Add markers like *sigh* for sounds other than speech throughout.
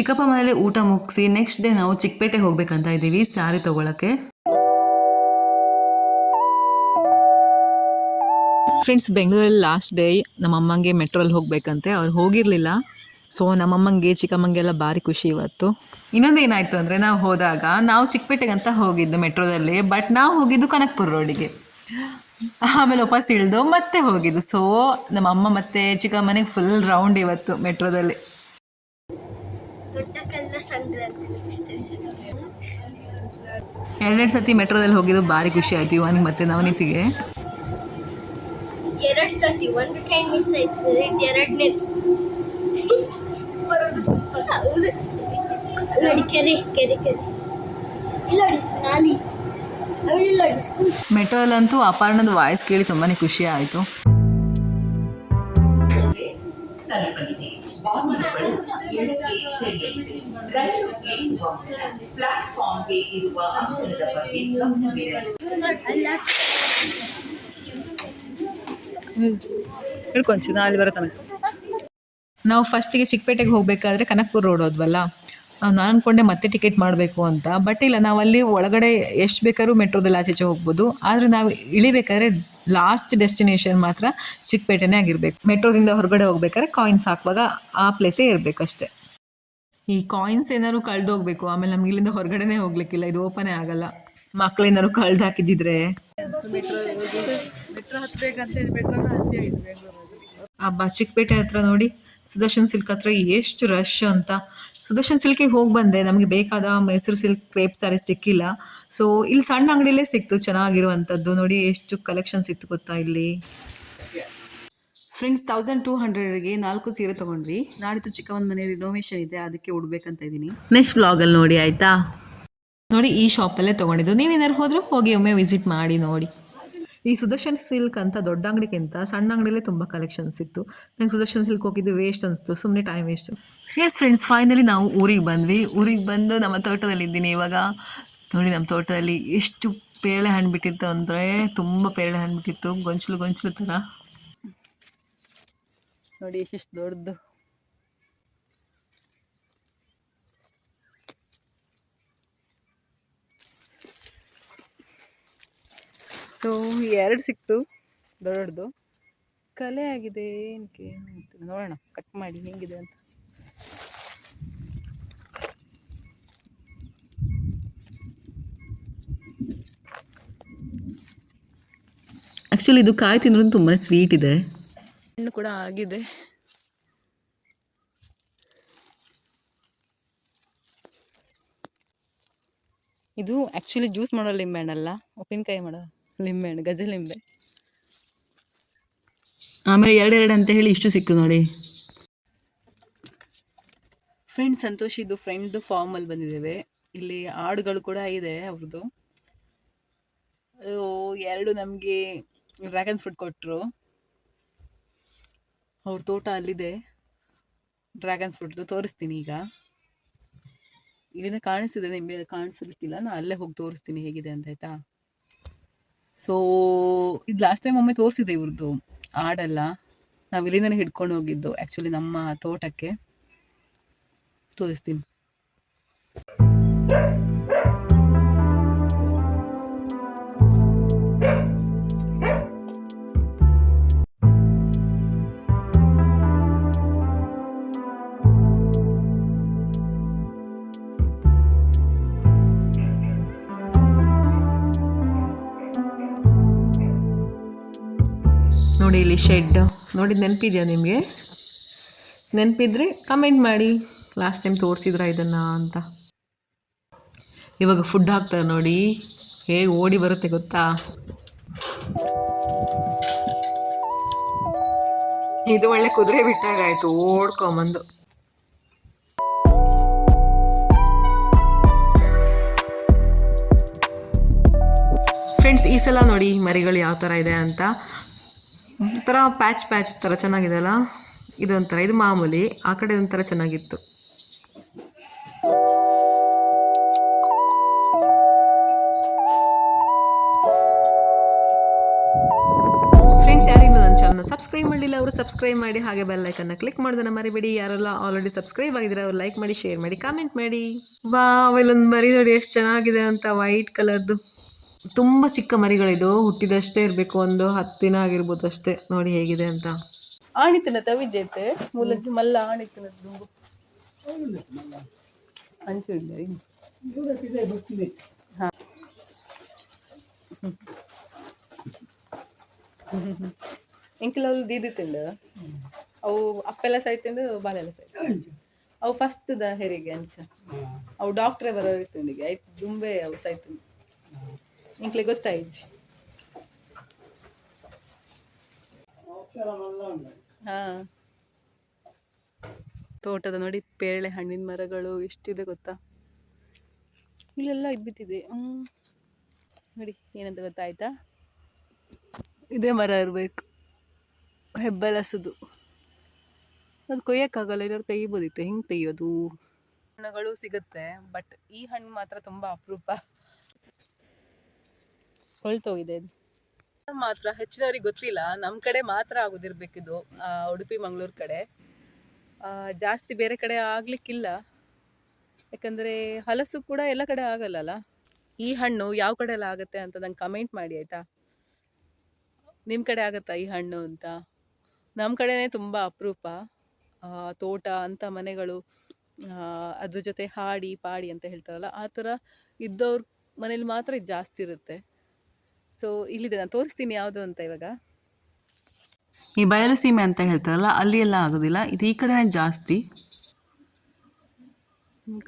ಚಿಕ್ಕಪ್ಪ ಮನೇಲಿ ಊಟ ಮುಗಿಸಿ ನೆಕ್ಸ್ಟ್ ಡೇ ನಾವು ಚಿಕ್ಕಪೇಟೆ ಹೋಗ್ಬೇಕಂತ ಇದ್ದೀವಿ ಸ್ಯಾರಿ ತಗೊಳಕ್ಕೆ. ಫ್ರೆಂಡ್ಸ್ ಬೆಂಗಳೂರಲ್ಲಿ ಲಾಸ್ಟ್ ಡೇ ನಮ್ಮಮ್ಮಂಗೆ ಮೆಟ್ರೋಲ್ಲಿ ಹೋಗ್ಬೇಕಂತೆ. ಅವ್ರು ಹೋಗಿರಲಿಲ್ಲ. ಸೊ ನಮ್ಮಮ್ಮಂಗೆ ಚಿಕ್ಕಮ್ಮಂಗೆಲ್ಲ ಭಾರಿ ಖುಷಿ ಇವತ್ತು. ಇನ್ನೊಂದು ಏನಾಯಿತು ಅಂದರೆ ನಾವು ಹೋದಾಗ ನಾವು ಚಿಕ್ಕಪೇಟೆಗಂತ ಹೋಗಿದ್ದು ಮೆಟ್ರೋದಲ್ಲಿ ಬಟ್ ನಾವು ಹೋಗಿದ್ದು ಕನಕ್ಪುರ ರೋಡಿಗೆ. ಆಮೇಲೆ ವಾಪಸ್ ಇಳಿದು ಮತ್ತೆ ಹೋಗಿದ್ದು. ಸೊ ನಮ್ಮಮ್ಮ ಮತ್ತು ಚಿಕ್ಕಮ್ಮನಿಗೆ ಫುಲ್ ರೌಂಡ್ ಇವತ್ತು ಮೆಟ್ರೋದಲ್ಲಿ. ಎರಡೆರಡು ಸತಿ ಮೆಟ್ರೋದಲ್ಲಿ ಹೋಗಿದ್ದು ಭಾರಿ ಖುಷಿ ಆಯಿತು ಇವನಿಗೆ ಮತ್ತೆ ನವನೀತಿಗೆ. ಎರಡು ಸತಿ ಒಂದು ಟ್ರೈನ್ ಮಿಸ್ ಆಯ್ತು ಇದು ಎರಡನೇ ಸೂಪರ್ ಸೂಪರ್ ಹೌದು *laughs* ಅಲ್ಲ ನೋಡಿ ಕೆರೆ ಕೆರೆ ಕೆರೆ. ಇಲ್ಲ ನಾಲಿ. ಸ್ಕೂಲ್ ಅಪರ್ಣದ ವಾಯ್ಸ್ ಕೇಳಿ ತುಂಬಾ ಖುಷಿ ಆಯಿತು. ತಲುಪಲಿದೆ ರೈಲು ಪ್ಲಾಟ್ಫಾರ್ಮ್ಗೆ ಇರುವ ಅಂತರದ ಬಗ್ಗೆ ಗಮನವಿರಲಿ ನಾ ಅಲ್ಲಿ ಬರತನ ನಾವು ಫಸ್ಟಿಗೆ ಚಿಕ್ಕಪೇಟೆಗೆ ಹೋಗಬೇಕಾದ್ರೆ ಕನಕಪುರ ರೋಡ್ ಹೋದ್ವಲ್ಲ? ನಾನು ಅಂದ್ಕೊಂಡೆ ಮತ್ತೆ ಟಿಕೆಟ್ ಮಾಡಬೇಕು ಅಂತ. ಬಟ್ ಇಲ್ಲ, ನಾವು ಅಲ್ಲಿ ಒಳಗಡೆ ಎಷ್ಟು ಬೇಕಾದ್ರೂ ಮೆಟ್ರೋದಲ್ಲಿ ಆಚೆಚೆ ಹೋಗ್ಬೋದು. ಆದರೆ ನಾವು ಇಳಿಬೇಕಾದ್ರೆ ಲಾಸ್ಟ್ ಡೆಸ್ಟಿನೇಷನ್ ಮಾತ್ರ ಚಿಕ್ಕಪೇಟೆನೇ ಆಗಿರಬೇಕು. ಮೆಟ್ರೋದಿಂದ ಹೊರಗಡೆ ಹೋಗ್ಬೇಕಾದ್ರೆ ಕಾಯಿನ್ಸ್ ಹಾಕುವಾಗ ಆ ಪ್ಲೇಸೇ ಇರಬೇಕಷ್ಟೆ ಈ ಕಾಯಿನ್ಸ್ ಏನಾದ್ರು ಕಳೆದೋಗ್ಬೇಕು ಹೋಗ್ಬೇಕು. ಆಮೇಲೆ ನಮ್ಗೆ ಇಲ್ಲಿಂದ ಹೊರಗಡೆನೇ ಹೋಗ್ಲಿಕ್ಕಿಲ್ಲ. ಇದು ಓಪನೇ ಆಗಲ್ಲ. ಮಕ್ಳೇನಾದ್ರು ಕಳ್ದು ಹಾಕಿದ್ದಿದ್ರೆ. ಅಬ್ಬಾ ಚಿಕ್ಕಪೇಟೆ ಹತ್ರ ನೋಡಿ. ಸುದರ್ಶನ್ ಸಿಲ್ಕ್ ಹತ್ರ ಎಷ್ಟು ರಶ್ ಅಂತ. ಸುದರ್ಶನ್ ಸಿಲ್ಕಿಗೆ ಹೋಗಿ ಬಂದೆ. ನಮಗೆ ಬೇಕಾದ ಮೈಸೂರು ಸಿಲ್ಕ್ ಕ್ರೇಪ್ ಸಾರಿ ಸಿಕ್ಕಿಲ್ಲ. ಸೊ ಇಲ್ಲಿ ಸಣ್ಣ ಅಂಗಡಿಲೇ ಸಿಕ್ತು ಚೆನ್ನಾಗಿರುವಂಥದ್ದು. ನೋಡಿ ಎಷ್ಟು ಕಲೆಕ್ಷನ್ಸ್ ಇತ್ತು ಗೊತ್ತಾ ಇಲ್ಲಿ. ಫ್ರೆಂಡ್ಸ್ ತೌಸಂಡ್ ಟೂ ಹಂಡ್ರೆಡ್ಗೆ ನಾಲ್ಕು ಸೀರೆ ತೊಗೊಂಡ್ರಿ ನಾಡಿದ್ದು ಚಿಕ್ಕವನ ಮನೆ ರಿನೋವೇಷನ್ ಇದೆ. ಅದಕ್ಕೆ ಉಡ್ಬೇಕಂತ ಇದ್ದೀನಿ. ನೆಕ್ಸ್ಟ್ ವ್ಲಾಗಲ್ಲಿ ನೋಡಿ ಆಯಿತಾ? ನೋಡಿ ಈ ಶಾಪಲ್ಲೇ ತೊಗೊಂಡಿದ್ದು. ನೀವೇನಾದ್ರು ಹೋದರೂ ಹೋಗಿ ಒಮ್ಮೆ ವಿಸಿಟ್ ಮಾಡಿ ನೋಡಿ. ಈ ಸುದರ್ಶನ್ ಸಿಲ್ಕ್ ಅಂತ ದೊಡ್ಡ ಅಂಗಡಿಗಿಂತ ಸಣ್ಣ ಅಂಗಡಿಯಲ್ಲೇ ತುಂಬ ಕಲೆಕ್ಷನ್ಸ್ ಇತ್ತು. ನಂಗೆ ಸುದರ್ಶನ್ ಸಿಲ್ಕ್ ಹೋಗಿದ್ದು ವೇಸ್ಟ್ ಅನಿಸ್ತು. ಸುಮ್ಮನೆ time waste yes friends finally ನಾವು ಊರಿಗೆ ಬಂದ್ವಿ. ಊರಿಗೆ ಬಂದು ನಮ್ಮ ತೋಟದಲ್ಲಿ ಇದ್ದೀನಿ. ಇವಾಗ ನೋಡಿ ನಮ್ಮ ತೋಟದಲ್ಲಿ ಎಷ್ಟು ಪೇರಳೆ ಹಣ್ಣು ಬಿಟ್ಟಿತ್ತು ಅಂದರೆ ತುಂಬ ಪೇರಳೆ ಹಣ್ಣು ಬಿಟ್ಟಿತ್ತು. ಗೊಂಚಲು ಗೊಂಚಲು ಥರ ನೋಡಿ ಎಷ್ಟು ದೊಡ್ಡದು. ಸೊ ಎರಡು ಸಿಕ್ತು. ದೊಡ್ಡದು. ಕಲೆ ಆಗಿದೆ ಏನಕ್ಕೆ ನೋಡೋಣ ಕಟ್ ಮಾಡಿ ಹೆಂಗಿದೆ ಅಂತ. ಆ್ಯಕ್ಚುಲಿ ಇದು ಕಾಯಿ ತಿಂದ್ರೂ ತುಂಬಾ ಸ್ವೀಟ್ ಇದೆ. ಹಣ್ಣು ಕೂಡ ಆಗಿದೆ. ಇದು ಆ್ಯಕ್ಚುಲಿ ಜ್ಯೂಸ್ ಮಾಡೋ ಲಿಂಬೆ ಹಣ್ಣಲ್ಲ ಉಪ್ಪಿನಕಾಯಿ ಮಾಡೋ ಲಿಂಬೆಹಣ್ಣು ಗಜ ಲಿಂಬೆ. ಆಮೇಲೆ ಎರಡೆರಡು ಅಂತ ಹೇಳಿ ಇಷ್ಟು ಸಿಕ್ಕು ನೋಡಿ. ಫ್ರೆಂಡ್ ಸಂತೋಷ್ ಇದು ಫ್ರೆಂಡ್ದು ಫಾರ್ಮಲ್ಲಿ ಬಂದಿದ್ದೇವೆ. ಇಲ್ಲಿ ಆಡುಗಳು ಕೂಡ ಇದೆ ಅವ್ರದ್ದು ಎರಡು ನಮಗೆ ಡ್ರ್ಯಾಗನ್ ಫ್ರೂಟ್ ಕೊಟ್ಟರು ಅವ್ರ ತೋಟ ಅಲ್ಲಿದೆ. ಡ್ರ್ಯಾಗನ್ ಫ್ರೂಟ್ದು ತೋರಿಸ್ತೀನಿ ಈಗ. ಇಲ್ಲಿಂದ ಕಾಣಿಸ್ತಿದೆ ನಿಮಗೆ ಕಾಣಿಸ್ಲಿಕ್ಕಿಲ್ಲ. ನಾನು ಅಲ್ಲೇ ಹೋಗಿ ತೋರಿಸ್ತೀನಿ ಹೇಗಿದೆ ಅಂತ ಆಯ್ತಾ? ಸೊ ಇದು ಲಾಸ್ಟ್ ಟೈಮ್ ಒಮ್ಮೆ ತೋರಿಸಿದೆ ಇವ್ರದ್ದು ಆಡಲ್ಲ ನಾವು ಇಲ್ಲಿಂದನೇ ಹಿಡ್ಕೊಂಡು ಹೋಗಿದ್ದು ಆ್ಯಕ್ಚುಲಿ ನಮ್ಮ ತೋಟಕ್ಕೆ. ತೋರಿಸ್ತೀನಿ. ಇಲ್ಲಿ ಶೆಡ್ ನೋಡಿ, ನೆನಪಿದೆಯಾ ನಿಮಗೆ? ನೆನಪಿದ್ರೆ ಕಮೆಂಟ್ ಮಾಡಿ. ಲಾಸ್ಟ್ ಟೈಮ್ ತೋರಿಸಿದ್ರ ಇದನ್ನು ಅಂತ. ಇವಾಗ ಫುಡ್ ಹಾಕ್ತಾರೆ ನೋಡಿ. ಹೇಗೆ ಓಡಿ ಬರುತ್ತೆ ಗೊತ್ತಾ? ಇದು ಒಳ್ಳೆ ಕುದುರೆ ಬಿಟ್ಟಾಗಾಯ್ತು ಓಡ್ಕೊಂಬಂದು. ಫ್ರೆಂಡ್ಸ್ ಈ ಸಲ ನೋಡಿ ಮರಿಗಳು ಯಾವ ಥರ ಇದೆ ಅಂತ. ಒಂಥರ ಪ್ಯಾಚ್ ಪ್ಯಾಚ್ ಥರ ಚೆನ್ನಾಗಿದೆ ಅಲ್ಲ? ಇದೊಂಥರ, ಇದು ಮಾಮೂಲಿ, ಆ ಕಡೆ ಒಂಥರ ಚೆನ್ನಾಗಿತ್ತು. ಸಬ್ಸ್ಕ್ರೈಬ್ ಮಾಡಲಿಲ್ಲ, ಅವರು ಸಬ್ಸ್ಕ್ರೈಬ್ ಮಾಡಿ, ಹಾಗೆ ಬೆಲ್ ಐಕನ್ನ ಕ್ಲಿಕ್ ಮಾಡೋದನ್ನ ಮರಿಬೇಡಿ. ಯಾರೆಲ್ಲ ಆಲ್ರೆಡಿ ಸಬ್ಸ್ಕ್ರೈಬ್ ಆಗಿದ್ರೆ ಅವ್ರು ಲೈಕ್ ಮಾಡಿ ಶೇರ್ ಮಾಡಿ ಕಾಮೆಂಟ್ ಮಾಡಿ. ವಾ ಅವೆಲ್ಲೊಂದು ಮರಿ ನೋಡಿ, ಎಷ್ಟು ಚೆನ್ನಾಗಿದೆ ಅಂತ ವೈಟ್ ಕಲರ್ದು ತುಂಬ ಚಿಕ್ಕ ಮರಿಗಳಿದು, ಹುಟ್ಟಿದಷ್ಟೇ ಇರಬೇಕು ಒಂದು ಹತ್ತು ದಿನ ಆಗಿರ್ಬೋದು ಅಷ್ಟೇ. ನೋಡಿ ಹೇಗಿದೆ ಅಂತ. ಆಣಿತನತ ವಿಜೇತೆ? ಮೂಲದ್ದು ಮಲ್ಲ ಆಣಿತನದ ದುಂಬು ಅಂಚು ಇಲ್ಲ ಈಗ. ಹಾ. ತಿಂಡ ಅವ್ರು ದೀದಿತ್ತಿಂಡ ಅವು ಅಪ್ಪೆಲ್ಲ ಸಾಯ್ತಿಂಡು ಬಾಲೆಲ್ಲ ಸಾಯ್ತು ಅವು ಫಸ್ಟ್ ದ ಹೆರಿಗೆ ಅಂಚ. ಅವು ಡಾಕ್ಟ್ರೇ ಬರೋ ತಿಂಡಿಗೆ. ಆಯ್ತು, ದುಂಬೆ ಅವು ಸಾಯ್ತು ಇಂಕ್ಲೆ ಗೊತ್ತಾಯ್ತು. ಹಾ. ತೋಟದ ನೋಡಿ ಪೇರಳೆ ಹಣ್ಣಿನ ಮರಗಳು ಎಷ್ಟಿದೆ ಗೊತ್ತಾ? ಇಲ್ಲೆಲ್ಲ ಇದ್ಬಿಟ್ಟಿದೆ. ಹ್ಮ್. ನೋಡಿ, ಏನಂತ ಗೊತ್ತಾಯ್ತಾ? ಇದೇ ಮರ ಇರಬೇಕು. ಹೆಬ್ಬಲಸದು ಅದು ಕೊಯ್ಯೋಕ್ಕಾಗಲ್ಲ ಏನಾದ್ರು ತೆಗಿಬೋದಿತ್ತು. ಹೆಂಗೆ ತೆಗಿಯೋದು? ಹಣ್ಣುಗಳು ಸಿಗುತ್ತೆ ಬಟ್ ಈ ಹಣ್ಣು ಮಾತ್ರ ತುಂಬ ಅಪರೂಪ. ಕೊಳ್ತೋಗಿದೆ ಮಾತ್ರ, ಹೆಚ್ಚಿನವ್ರಿಗೆ ಗೊತ್ತಿಲ್ಲ. ನಮ್ಮ ಕಡೆ ಮಾತ್ರ ಆಗೋದಿರ್ಬೇಕಿದು ಉಡುಪಿ, ಮಂಗಳೂರು ಕಡೆ. ಜಾಸ್ತಿ ಬೇರೆ ಕಡೆ ಆಗಲಿಕ್ಕಿಲ್ಲ. ಯಾಕಂದರೆ ಹಲಸು ಕೂಡ ಎಲ್ಲ ಕಡೆ ಆಗಲ್ಲಲ್ಲ? ಈ ಹಣ್ಣು ಯಾವ ಕಡೆ ಎಲ್ಲ ಆಗುತ್ತೆ ಅಂತ ನಂಗೆ ಕಮೆಂಟ್ ಮಾಡಿ, ಆಯಿತಾ? ನಿಮ್ಮ ಕಡೆ ಆಗುತ್ತಾ ಈ ಹಣ್ಣು ಅಂತ? ನಮ್ಮ ಕಡೆನೇ ತುಂಬ ಅಪರೂಪ. ತೋಟ ಅಂಥ ಮನೆಗಳು ಅದ್ರ ಜೊತೆ ಹಾಡಿ, ಪಾಡಿ ಅಂತ ಹೇಳ್ತಾರಲ್ಲ, ಆ ಥರ ಇದ್ದವ್ರ ಮನೇಲಿ ಮಾತ್ರ ಜಾಸ್ತಿ ಇರುತ್ತೆ. ಸೊ ಇಲ್ಲಿದೆ ನಾನು ತೋರಿಸ್ತೀನಿ ಯಾವುದು ಅಂತ ಇವಾಗ. ಈ ಬಯಲು ಸೀಮೆ ಅಂತ ಹೇಳ್ತಾರಲ್ಲ ಅಲ್ಲಿ ಎಲ್ಲ ಆಗೋದಿಲ್ಲ. ಇದು ಈ ಕಡೆ ಜಾಸ್ತಿ.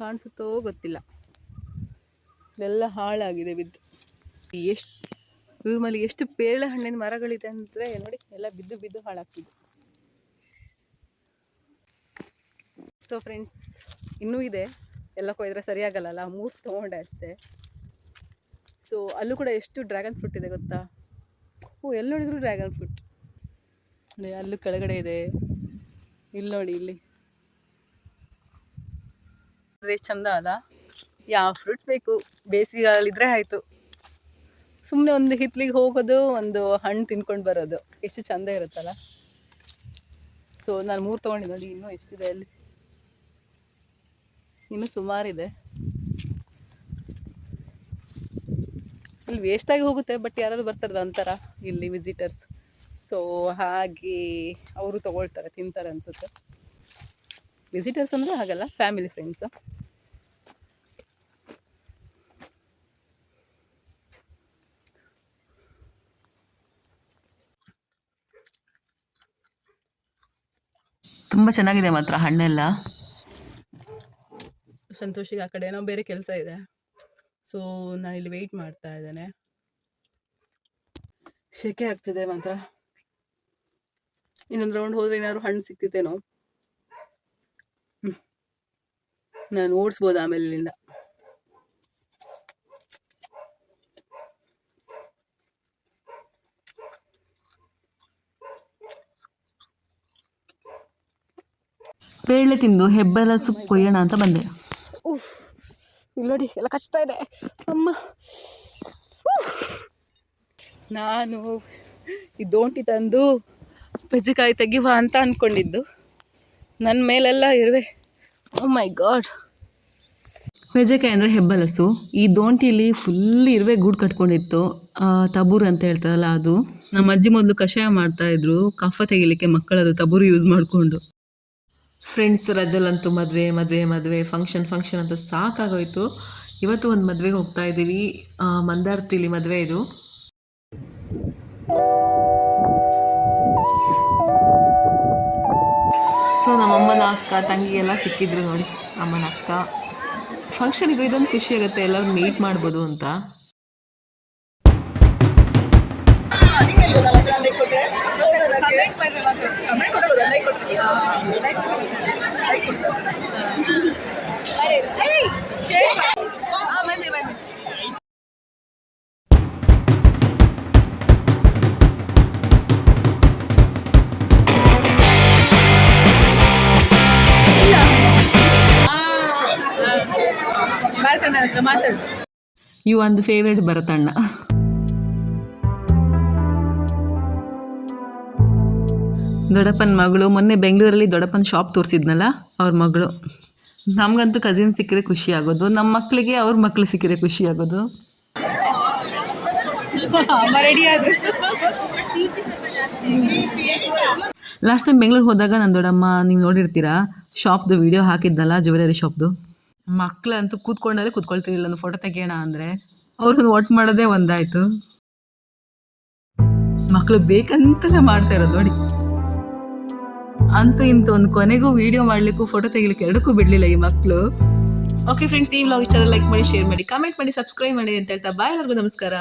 ಕಾಣಿಸುತ್ತೋ ಗೊತ್ತಿಲ್ಲ. ಇದೆಲ್ಲ ಹಾಳಾಗಿದೆ ಬಿದ್ದು. ಎಷ್ಟು ಇವ್ರ ಮೇಲೆ ಎಷ್ಟು ಪೇರಳೆ ಹಣ್ಣಿನ ಮರಗಳಿದೆ ಅಂದರೆ ನೋಡಿ ಎಲ್ಲ ಬಿದ್ದು ಬಿದ್ದು ಹಾಳಾಗ್ತಿದೆ. ಸೊ ಫ್ರೆಂಡ್ಸ್ ಇನ್ನೂ ಇದೆ. ಎಲ್ಲ ಕೊಯ್ದರೆ ಸರಿಯಾಗಲ್ಲ ಮೂರು ತೊಗೊಂಡೆ ಅಷ್ಟೇ. ಸೊ ಅಲ್ಲೂ ಕೂಡ ಎಷ್ಟು ಡ್ರ್ಯಾಗನ್ ಫ್ರೂಟ್ ಇದೆ ಗೊತ್ತಾ? ಓ ಎಲ್ಲಿ ನೋಡಿದ್ರು ಡ್ರ್ಯಾಗನ್ ಫ್ರೂಟ್ ನೋಡಿ ಅಲ್ಲೂ ಕೆಳಗಡೆ ಇದೆ. ಇಲ್ಲಿ ನೋಡಿ ಇಲ್ಲಿ. ಎಷ್ಟು ಎಷ್ಟ್ ಚಂದ ಅಲ್ಲ? ಯಾವ ಫ್ರೂಟ್ ಬೇಕು. ಬೇಸಿಗೆಗಾಲಿದ್ರೆ ಆಯಿತು. ಸುಮ್ಮನೆ ಒಂದು ಹಿತ್ಲಿಗೆ ಹೋಗೋದು ಒಂದು ಹಣ್ಣು ತಿನ್ಕೊಂಡು ಬರೋದು. ಎಷ್ಟು ಚಂದ ಇರುತ್ತಲ್ಲ? ಸೊ ನಾನು ಮೂರು ತೊಗೊಂಡಿದ್ದೆ ನೋಡಿ ಇನ್ನೂ ಎಷ್ಟಿದೆ ಅಲ್ಲಿ? ಇನ್ನೂ ಸುಮಾರಿದೆ. ಇಲ್ಲಿ ವೇಸ್ಟಾಗಿ ಹೋಗುತ್ತೆ ಬಟ್ ಯಾರಾದ್ರು ಬರ್ತಾರದ ಅಂತಾರ ಇಲ್ಲಿ ವಿಸಿಟರ್ಸ್ ಸೊ ಹಾಗೆ ಅವರು ತಗೊಳ್ತಾರೆ ತಿಂತಾರೆ ಅನ್ಸುತ್ತೆ. ವಿಸಿಟರ್ಸ್ ಅಂದರೆ ಹಾಗಲ್ಲ ಫ್ಯಾಮಿಲಿ ಫ್ರೆಂಡ್ಸ್ ತುಂಬಾ ಚೆನ್ನಾಗಿದೆ ಮಾತ್ರ ಹಣ್ಣೆಲ್ಲ. ಸಂತೋಷಿಗೆ ಆ ಕಡೆ ಏನೋ ಬೇರೆ ಕೆಲಸ ಇದೆ. ಸೊ ನಾನು ಇಲ್ಲಿ ವೆಯ್ಟ್ ಮಾಡ್ತಾ ಇದ್ದೇನೆ. ಶೆಕೆ ಆಗ್ತಿದೆ ಮಾತ್ರ. ಇನ್ನೊಂದು ರೌಂಡ್ ಹೋದರೆ ಏನಾದ್ರು ಹಣ್ಣು ಸಿಕ್ತಿತ್ತೇನೋ? ನಾನು ಓಡಿಸ್ಬೋದು ಆಮೇಲೆ ಇಲ್ಲಿಂದ. ಪೇರಳೆ ತಿಂದು ಸೊಪ್ಪು ಕೊಯ್ಯೋಣ ಅಂತ ಬಂದೆ. ಉಫ್. ಇಲ್ಲಿ ಎಲ್ಲ ಕಚ್ತಾ ಇದೆ. ಅಮ್ಮ. ನಾನು ಈ ದೋಂಟಿ ತಂದು ಪಜ್ಜಿಕಾಯಿ ತೆಗಿವ ಅಂತ ಅಂದ್ಕೊಂಡಿದ್ದು ನನ್ನ ಮೇಲೆಲ್ಲ ಇರುವೆ. ಓ ಮೈ ಗಾಡ್ ಬೆಜೆಕಾಯಿ ಅಂದರೆ ಹೆಬ್ಬಲಸು. ಈ ದೋಂಟಿಲಿ ಫುಲ್ ಇರುವೆ ಗೂಡು ಕಟ್ಕೊಂಡಿತ್ತು. ತಬೂರು ಅಂತ ಹೇಳ್ತಾರಲ್ಲ ಅದು. ನಮ್ಮ ಅಜ್ಜಿ ಮೊದಲು ಕಷಾಯ ಮಾಡ್ತಾ ಇದ್ರು. ಕಫ ತೆಗಿಲಿಕ್ಕೆ ಮಕ್ಕಳದು ತಬೂರು ಯೂಸ್ ಮಾಡಿಕೊಂಡು. ಫ್ರೆಂಡ್ಸ್ ರಜಲ್ಲಂತೂ ಮದುವೆ ಮದುವೆ ಮದುವೆ ಫಂಕ್ಷನ್ ಫಂಕ್ಷನ್ ಅಂತ ಸಾಕಾಗೋಯ್ತು. ಇವತ್ತು ಒಂದು ಮದುವೆಗೆ ಹೋಗ್ತಾ ಇದ್ದೀವಿ. ಮಂದಾರ್ತಿಲಿ ಮದುವೆ ಇದು. ಸೊ ನಮ್ಮಮ್ಮನ ಅಕ್ಕ, ತಂಗಿ ಎಲ್ಲ ಸಿಕ್ಕಿದ್ರು ನೋಡಿ. ಅಮ್ಮನ ಅಕ್ಕ. ಫಂಕ್ಷನ್ ಇದು, ಇದೊಂದು ಖುಷಿ ಆಗುತ್ತೆ. ಎಲ್ಲರೂ ಮೀಟ್ ಮಾಡ್ಬೋದು ಅಂತ. ಮಾತಾಡ ಹತ್ರ ಮಾತಾಡು ಯು ಒಂದು ಫೇವ್ರೆಟ್ ಭರತಣ್ಣ ದೊಡ್ಡಪ್ಪನ ಮಗಳು. ಮೊನ್ನೆ ಬೆಂಗಳೂರಲ್ಲಿ ದೊಡ್ಡಪ್ಪನ ಶಾಪ್ ತೋರಿಸಿದ್ನಲ್ಲ ಅವ್ರ ಮಗಳು. ನಮಗಂತೂ ಕಸಿನ್ ಸಿಕ್ಕರೆ ಖುಷಿ ಆಗೋದು. ನಮ್ಮ ಮಕ್ಕಳಿಗೆ ಅವ್ರ ಮಕ್ಳು ಸಿಕ್ಕರೆ ಖುಷಿ ಆಗೋದು. ಲಾಸ್ಟ್ ಟೈಮ್ ಬೆಂಗಳೂರು ಹೋದಾಗ ನನ್ನ ದೊಡ್ಡಮ್ಮ ನೀವು ನೋಡಿರ್ತೀರಾ ಶಾಪ್ದು ವಿಡಿಯೋ ಹಾಕಿದ್ನಲ್ಲ ಜ್ಯುವೆಲರಿ ಶಾಪ್ದು ಮಕ್ಕಳಂತೂ ಕೂತ್ಕೊಂಡಲ್ಲೇ ಕೂತ್ಕೊಳ್ತಿರಲಿಲ್ಲ. ಒಂದು ಫೋಟೋ ತೆಗಿಯೋಣ ಅಂದರೆ ಅವ್ರನ್ನ ಒಟ್ಟು ಮಾಡೋದೇ ಒಂದಾಯಿತು. ಮಕ್ಕಳು ಬೇಕಂತಲೇ ಮಾಡ್ತಾ ಇರೋದು ನೋಡಿ. ಅಂತೂ ಇಂತೂ ಒಂದು ಕೊನೆಗೂ ವಿಡಿಯೋ ಮಾಡ್ಲಿಕ್ಕೂ ಫೋಟೋ ತೆಗಿಲಿಕ್ಕೆ ಎರಡಕ್ಕೂ ಬಿಡ್ಲಿಲ್ಲ ಈ ಮಕ್ಕಳು ಓಕೆ ಫ್ರೆಂಡ್ಸ್ ಈ ವ್ಲಾಗ್ ಇಷ್ಟ ಲೈಕ್ ಮಾಡಿ ಶೇರ್ ಮಾಡಿ ಕಮೆಂಟ್ ಮಾಡಿ ಸಬ್ಸ್ಕ್ರೈಬ್ ಮಾಡಿ ಅಂತ ಹೇಳ್ತಾ ಬಾಯ್ ಎಲ್ಲರಿಗೂ ನಮಸ್ಕಾರ.